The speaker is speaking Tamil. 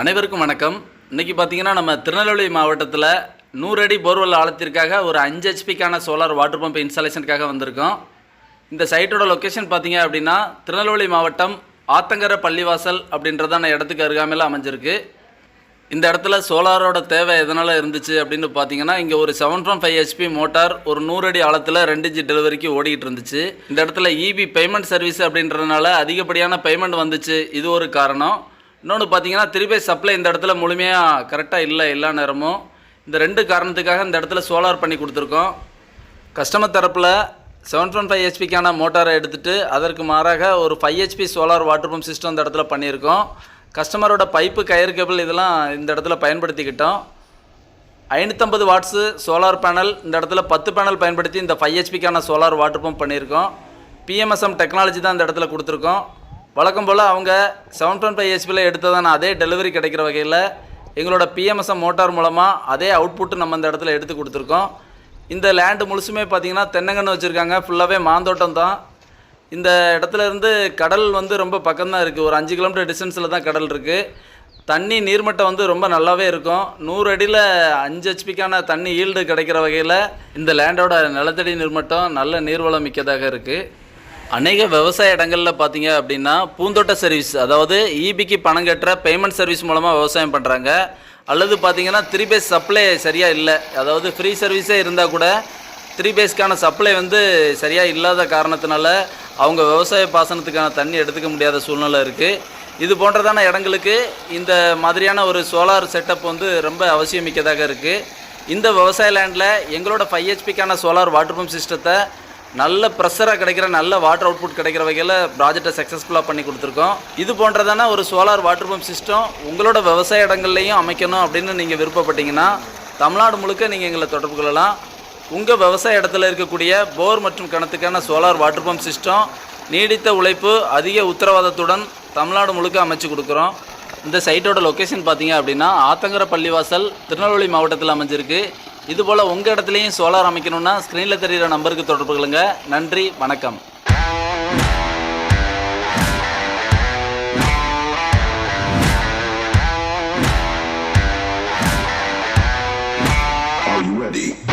அனைவருக்கும் வணக்கம். இன்றைக்கி பார்த்தீங்கன்னா நம்ம திருநெல்வேலி மாவட்டத்தில் நூறு அடி போர்வெல் ஆழத்திற்காக ஒரு அஞ்சு ஹெச்பிக்கான சோலார் வாட்டர் பம்ப் இன்ஸ்டாலேஷனுக்காக வந்திருக்கோம். இந்த சைட்டோட லொக்கேஷன் பார்த்திங்க அப்படின்னா திருநெல்வேலி மாவட்டம் ஆத்தங்கர பள்ளிவாசல் அப்படின்றதான இடத்துக்கு அருகாமையில் அமைஞ்சிருக்கு. இந்த இடத்துல சோலாரோட தேவை எதனால் இருந்துச்சு அப்படின்னு பார்த்தீங்கன்னா இங்கே ஒரு seven from five HP motor ஒரு நூறு அடி ஆழத்தில் ரெண்டு ஜி டெலிவரிக்கு ஓடிக்கிட்டு இருந்துச்சு. இந்த இடத்துல இபி பேமெண்ட் சர்வீஸ் அப்படின்றதுனால அதிகப்படியான பேமெண்ட் வந்துச்சு. இது ஒரு காரணம். இன்னொன்று பார்த்தீங்கன்னா திருப்பி சப்ளை இந்த இடத்துல முழுமையாக கரெக்டாக இல்லை எல்லா நேரமும். இந்த ரெண்டு காரணத்துக்காக இந்த இடத்துல சோலார் பண்ணி கொடுத்துருக்கோம். கஸ்டமர் தரப்பில் செவன் பாயிண்ட் ஃபைவ் ஹெச்பிக்கான மோட்டாரை எடுத்துகிட்டு அதற்கு மாறாக ஒரு five HP solar water pump system இந்த இடத்துல பண்ணியிருக்கோம். கஸ்டமரோட பைப்பு கயிறு கேபிள் இதெல்லாம் இந்த இடத்துல பயன்படுத்திக்கிட்டோம். ஐநூற்றம்பது வாட்ஸு சோலார் பேனல் இந்த இடத்துல பத்து பேனல் பயன்படுத்தி இந்த ஃபைவ் ஹெச்பிக்கான சோலார் வாட்டர் பம்ப் பண்ணியிருக்கோம். பிஎம்எஸ்எம் டெக்னாலஜி தான் இந்த இடத்துல கொடுத்துருக்கோம். வழக்கம் போல் அவங்க செவன் பாயிண்ட் ஃபைவ் ஹெச்பியில் எடுத்ததான அதே டெலிவரி கிடைக்கிற வகையில் எங்களோட பிஎம்எஸ்எம் மோட்டார் மூலமாக அதே அவுட்புட்டு நம்ம இந்த இடத்துல எடுத்து கொடுத்துருக்கோம். இந்த லேண்டு முழுசுமே பார்த்தீங்கன்னா தென்னங்கன்று வச்சுருக்காங்க. ஃபுல்லாகவே மாந்தோட்டம் தான். இந்த இடத்துல இருந்து கடல் வந்து ரொம்ப பக்கம்தான் இருக்குது ஒரு அஞ்சு கிலோமீட்டர் டிஸ்டன்ஸில் தான் கடல் இருக்குது தண்ணி நீர்மட்டம் வந்து ரொம்ப நல்லாவே இருக்கும். நூறு அடியில் அஞ்சு ஹெச்பிக்கான தண்ணி ஈல்டு கிடைக்கிற வகையில் இந்த லேண்டோட நிலத்தடி நீர்மட்டம் நல்ல நீர்வளம் மிக்கதாக இருக்குது அநேக விவசாய இடங்களில் பார்த்தீங்க அப்படின்னா பூந்தோட்ட சர்வீஸ் அதாவது ஈபிக்கு பணம் கட்டுற பேமெண்ட் சர்வீஸ் மூலமாக விவசாயம் பண்ணுறாங்க அல்லது பார்த்தீங்கன்னா த்ரீ பேஸ் சப்ளை சரியாக இல்லை. அதாவது ஃப்ரீ சர்வீஸே இருந்தால் கூட த்ரீ பேஸ்க்கான சப்ளை வந்து சரியாக இல்லாத காரணத்தினால அவங்க விவசாய பாசனத்துக்கான தண்ணி எடுத்துக்க முடியாத சூழ்நிலை இருக்குது இது போன்றதான இடங்களுக்கு இந்த மாதிரியான ஒரு சோலார் செட்டப் வந்து ரொம்ப அவசியமிக்கதாக இருக்குது இந்த விவசாய லேண்டில் எங்களோட ஃபைவ் ஹெச்பிக்கான சோலார் வாட்டர் பம்ப் சிஸ்டத்தை நல்ல ப்ரெஷராக கிடைக்கிற நல்ல வாட்டர் அவுட்புட் கிடைக்கிற வகையில் ப்ராஜெக்டை சக்ஸஸ்ஃபுல்லாக பண்ணி கொடுத்துருக்கோம். இது போன்றதான ஒரு சோலார் வாட்டர் பம்ப் சிஸ்டம் உங்களோட விவசாய இடங்கள்லையும் அமைக்கணும் அப்படின்னு நீங்கள் விருப்பப்பட்டீங்கன்னா தமிழ்நாடு முழுக்க நீங்கள் எங்களை தொடர்பு கொள்ளலாம். உங்கள் விவசாய இடத்துல இருக்கக்கூடிய போர் மற்றும் கிணத்துக்கான சோலார் வாட்டர் பம்ப் சிஸ்டம் நீடித்த உழைப்பு அதிக உத்தரவாதத்துடன் தமிழ்நாடு முழுக்க அமைச்சு கொடுக்குறோம். இந்த சைட்டோட லொக்கேஷன் பார்த்தீங்க அப்படின்னா ஆத்தங்கர பள்ளிவாசல் திருநெல்வேலி மாவட்டத்தில் அமைஞ்சிருக்கு. இதுபோல் உங்கள் இடத்துலையும் சோலார் அமைக்கணும்னா ஸ்க்ரீனில் தெரிகிற நம்பருக்கு தொடர்பு கொள்ளுங்க நன்றி வணக்கம் ready.